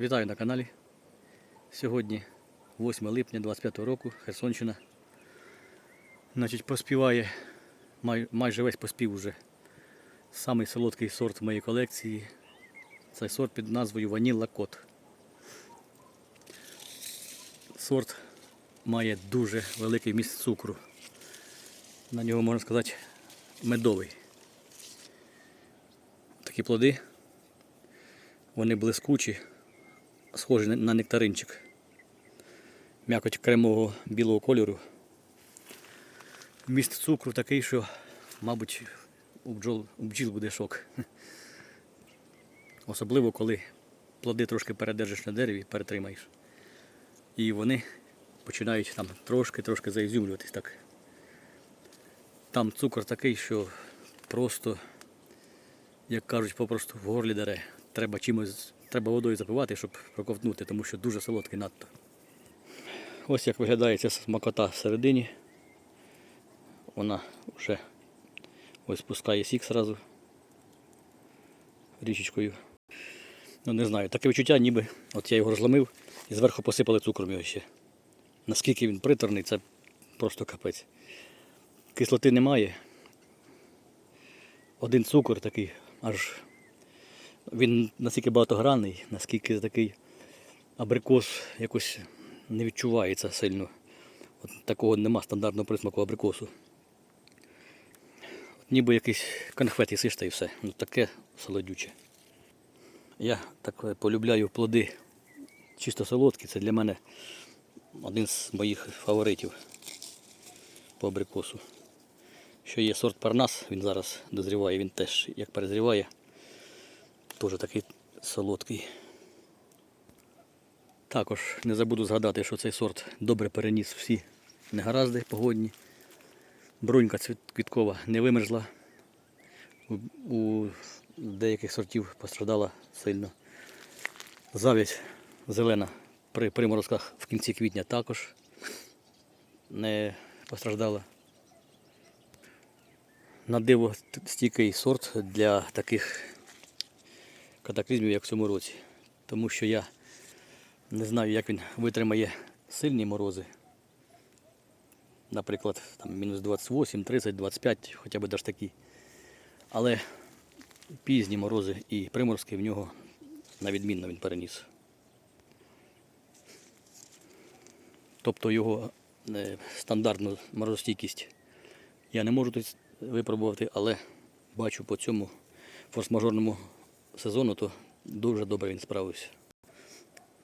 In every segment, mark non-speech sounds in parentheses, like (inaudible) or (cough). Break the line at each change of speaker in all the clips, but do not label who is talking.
Вітаю на каналі. Сьогодні 8 липня 25 року, Херсонщина. Значить, поспіває май, майже весь поспів уже. Самий солодкий сорт в моїй колекції. Цей сорт під назвою Ванілла Кот. Сорт має дуже великий вміст цукру. На нього можна сказати медовий. Такі плоди. Вони блискучі, схожі на нектаринчик. М'якоть кремового білого кольору. Вміст цукру такий, що, мабуть, у бджол, у бджіл буде шок. (laughs) Особливо, коли плоди трошки передержиш на дереві, перетримаєш. І вони починають там трошки-трошки заізюмлюватись так. Там цукор такий, що просто, як кажуть, попросту в горлі дере. Треба чимось, треба водою запивати, щоб проковтнути, тому що дуже солодкий надто. Ось як виглядає ця смакота всередині. Вона вже ось пускає сік зразу річечкою. Ну не знаю, таке відчуття, ніби от я його розломив і зверху посипали цукром його ще. Наскільки він приторний, це просто капець. Кислоти немає. Один цукор такий, аж він настільки багатогранний, наскільки такий абрикос якось не відчувається сильно. От такого нема стандартного присмаку абрикосу. От ніби якийсь конфет їсиш та і все. Ну таке солодюче. Я так е, полюбляю плоди чисто солодкі. Це для мене один з моїх фаворитів по абрикосу. Що є сорт Парнас, він зараз дозріває, він теж як перезріває, теж такий солодкий. Також не забуду згадати, що цей сорт добре переніс всі негаразди погодні. Брунька квіткова не вимерзла. У, деяких сортів пострадала сильно. Завість зелена при приморозках в кінці квітня також не постраждала. На диво стійкий сорт для таких катаклізмів, як в цьому році. Тому що я не знаю, як він витримає сильні морози. Наприклад, там мінус 28, 30, 25, хоча б такі. Але пізні морози і приморозки в нього на відмінно він переніс. Тобто його е, стандартну морозостійкість я не можу тут випробувати, але бачу по цьому форс-мажорному сезону, то дуже добре він справився.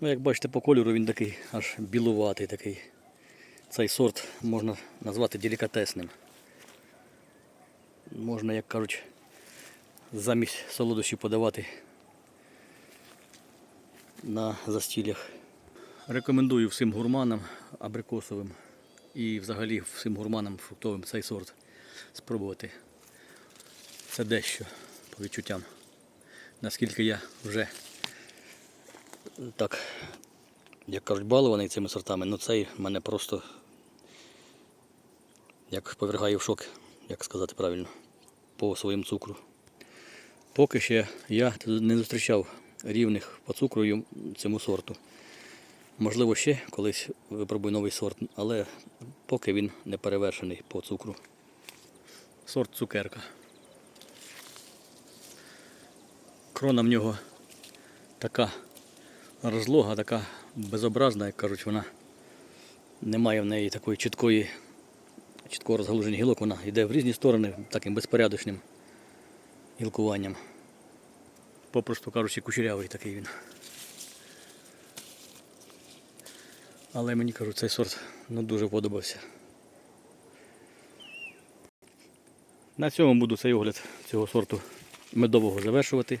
Ну, як бачите, по кольору він такий аж білуватий такий. Цей сорт можна назвати делікатесним. Можна, як кажуть, замість солодощів подавати на застіллях. Рекомендую всім гурманам абрикосовим і взагалі всім гурманам фруктовим цей сорт спробувати. Це дещо по відчуттям. Наскільки я вже так, як кажуть, балований цими сортами, ну цей мене просто як повергає в шок, як сказати правильно, по своєму цукру. Поки ще я не зустрічав рівних по цукру цьому сорту. Можливо, ще колись випробую новий сорт, але поки він не перевершений по цукру. Сорт цукерка. Крона в нього така розлога, така безобразна, як кажуть, вона немає в неї такої чіткої, чіткого розгалуження гілок, вона йде в різні сторони таким безпорядочним гілкуванням. Попросту кажучи, кучерявий такий він. Але мені кажуть, цей сорт ну, дуже подобався. На цьому буду цей огляд цього сорту медового завершувати.